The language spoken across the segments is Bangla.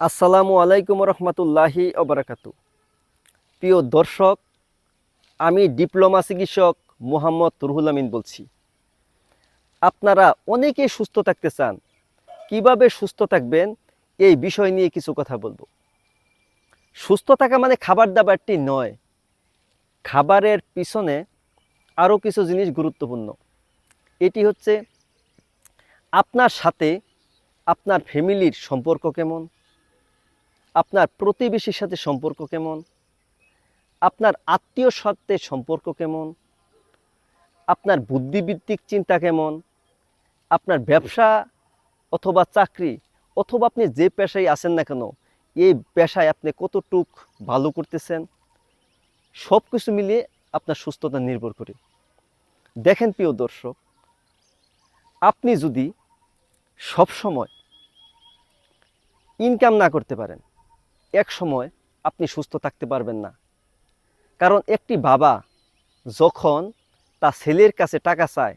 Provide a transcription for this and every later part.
আসসালামু আলাইকুম রহমতুল্লাহি অবরাকাতু প্রিয় দর্শক, আমি ডিপ্লোমা চিকিৎসক মোহাম্মদ রুহুল আমিন বলছি। আপনারা অনেকে সুস্থ থাকতে চান। কীভাবে সুস্থ থাকবেন এই বিষয় নিয়ে কিছু কথা বলব। সুস্থ থাকা মানে খাবার দাবারটি নয়। খাবারের পিছনে আরও কিছু জিনিস গুরুত্বপূর্ণ। এটি হচ্ছে, আপনার সাথে আপনার ফ্যামিলির সম্পর্ক কেমন? আপনার প্রতিবেশীর সাথে সম্পর্ক কেমন? আপনার আত্মীয় সাথে সম্পর্ক কেমন? আপনার বুদ্ধিভিত্তিক চিন্তা কেমন? আপনার ব্যবসা অথবা চাকরি অথবা আপনি যে পেশায় আছেন না কেন, এই পেশায় আপনি কতটুক ভালো করতেছেন? সব কিছু মিলিয়ে আপনার সুস্থতা নির্ভর করে। দেখেন প্রিয় দর্শক, আপনি যদি সব সময় ইনকাম না করতে পারেন এক সময় আপনি সুস্থ থাকতে পারবেন না। কারণ একটি বাবা যখন তার ছেলের কাছে টাকা চায়,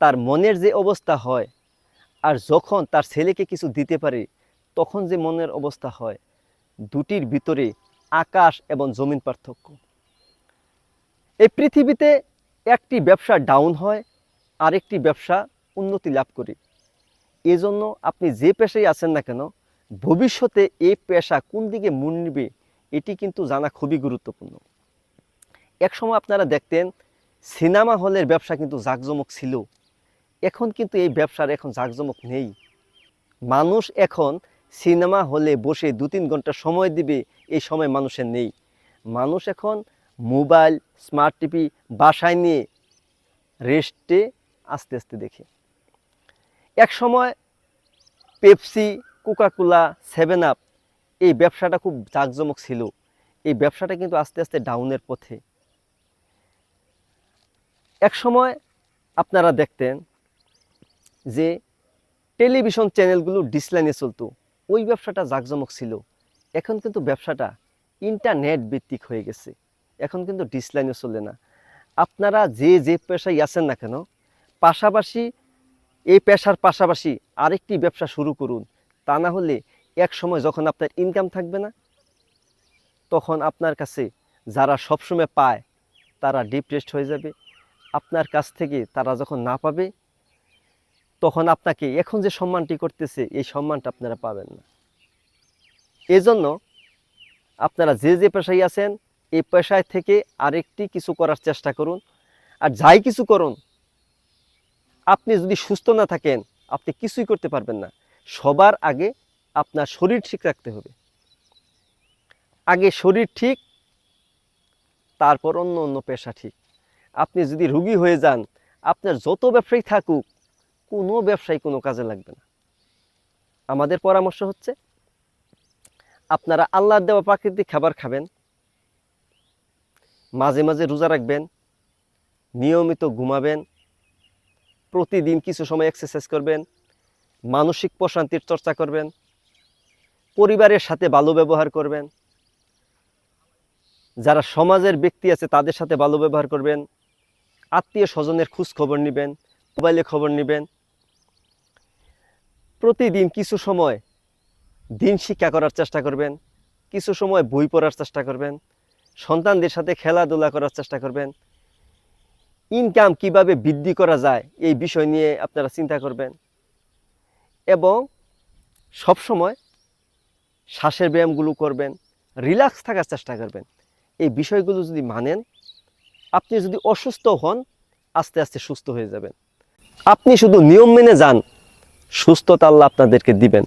তার মনের যে অবস্থা হয় আর যখন তার ছেলেকে কিছু দিতে পারে, তখন যে মনের অবস্থা হয়, দুটির ভিতরে আকাশ এবং জমিন পার্থক্য। এই পৃথিবীতে একটি ব্যবসা ডাউন হয়, আরেকটি ব্যবসা উন্নতি লাভ করে। এজন্য আপনি যে পেশায় আছেন না কেন ভবিষ্যতে এই পেশা কোন দিকে মন নিবে, এটি কিন্তু জানা খুবই গুরুত্বপূর্ণ। একসময় আপনারা দেখতেন, সিনেমা হলের ব্যবসা কিন্তু জাঁকজমক ছিল। এখন কিন্তু এই ব্যবসার এখন জাঁকজমক নেই। মানুষ এখন সিনেমা হলে বসে দু তিন ঘণ্টা সময় দিবে, এই সময় মানুষের নেই। মানুষ এখন মোবাইল, স্মার্ট টিভি বাসায় নিয়ে রেস্টে আস্তে আস্তে দেখে। এক সময় পেপসি কোকাকোলা সেভেন আপ এই ব্যবসাটা খুব জাঁকজমক ছিল। এই ব্যবসাটা কিন্তু আস্তে আস্তে ডাউনের পথে। এক সময় আপনারা দেখতেন যে টেলিভিশন চ্যানেলগুলো ডিসলাইনে চলতো। ওই ব্যবসাটা জাঁকজমক ছিল। এখন কিন্তু ব্যবসাটা ইন্টারনেট ভিত্তিক হয়ে গেছে। এখন কিন্তু ডিসলাইনে চলে না। আপনারা যে যে পেশায় আছেন না কেন, পাশাপাশি এই পেশার পাশাপাশি আরেকটি ব্যবসা শুরু করুন। তা না হলে এক সময় যখন আপনার ইনকাম থাকবে না, তখন আপনার কাছে যারা সবসময় পায়, তারা ডিপ্রেসড হয়ে যাবে। আপনার কাছ থেকে তারা যখন না পাবে, তখন আপনাকে এখন যে সম্মানটি করতেছে, এই সম্মানটা আপনারা পাবেন না। এজন্য আপনারা যে যে পেশায় আছেন, এই পেশায় থেকে আরেকটি কিছু করার চেষ্টা করুন। আর যাই কিছু করুন, আপনি যদি সুস্থ না থাকেন, আপনি কিছুই করতে পারবেন না। সবার আগে আপনার শরীর ঠিক রাখতে হবে। আগে শরীর ঠিক, তারপর অন্য অন্য পেশা ঠিক। আপনি যদি রুগী হয়ে যান, আপনার যত ব্যবসায়ী থাকুক, কোনো ব্যবসায়ী কোনো কাজে লাগবে না। আমাদের পরামর্শ হচ্ছে, আপনারা আল্লাহর দেওয়া প্রাকৃতিক খাবার খাবেন, মাঝে মাঝে রোজা রাখবেন, নিয়মিত ঘুমাবেন, প্রতিদিন কিছু সময় এক্সারসাইজ করবেন মানসিক প্রশান্তির চর্চা করবেন, পরিবারের সাথে ভালো ব্যবহার করবেন, যারা সমাজের ব্যক্তি আছে তাদের সাথে ভালো ব্যবহার করবেন, আত্মীয় স্বজনের খোঁজ খবর নেবেন, মোবাইলে খবর নেবেন। প্রতিদিন কিছু সময় দিন শিক্ষা করার চেষ্টা করবেন, কিছু সময় বই পড়ার চেষ্টা করবেন, সন্তানদের সাথে খেলাধুলা করার চেষ্টা করবেন। ইনকাম কীভাবে বৃদ্ধি করা যায় এই বিষয় নিয়ে আপনারা চিন্তা করবেন। এবং সব সময় শ্বাসের ব্যায়ামগুলো করবেন রিল্যাক্স থাকার চেষ্টা করবেন। এই বিষয়গুলো যদি মানেন, আপনি যদি অসুস্থ হন, আস্তে আস্তে সুস্থ হয়ে যাবেন। আপনি শুধু নিয়ম মেনে যান, সুস্থতা আল্লাহ আপনাদেরকে দিবেন।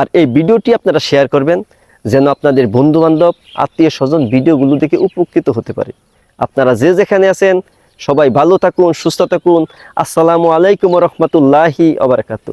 আর এই ভিডিওটি আপনারা শেয়ার করবেন, যেন আপনাদের বন্ধুবান্ধব, আত্মীয় স্বজন ভিডিওগুলো দেখে উপকৃত হতে পারে। আপনারা যে যেখানে আছেন, সবাই ভালো থাকুন, সুস্থ থাকুন। আসসালামু আলাইকুম রহমতুল্লাহি আবরকাতু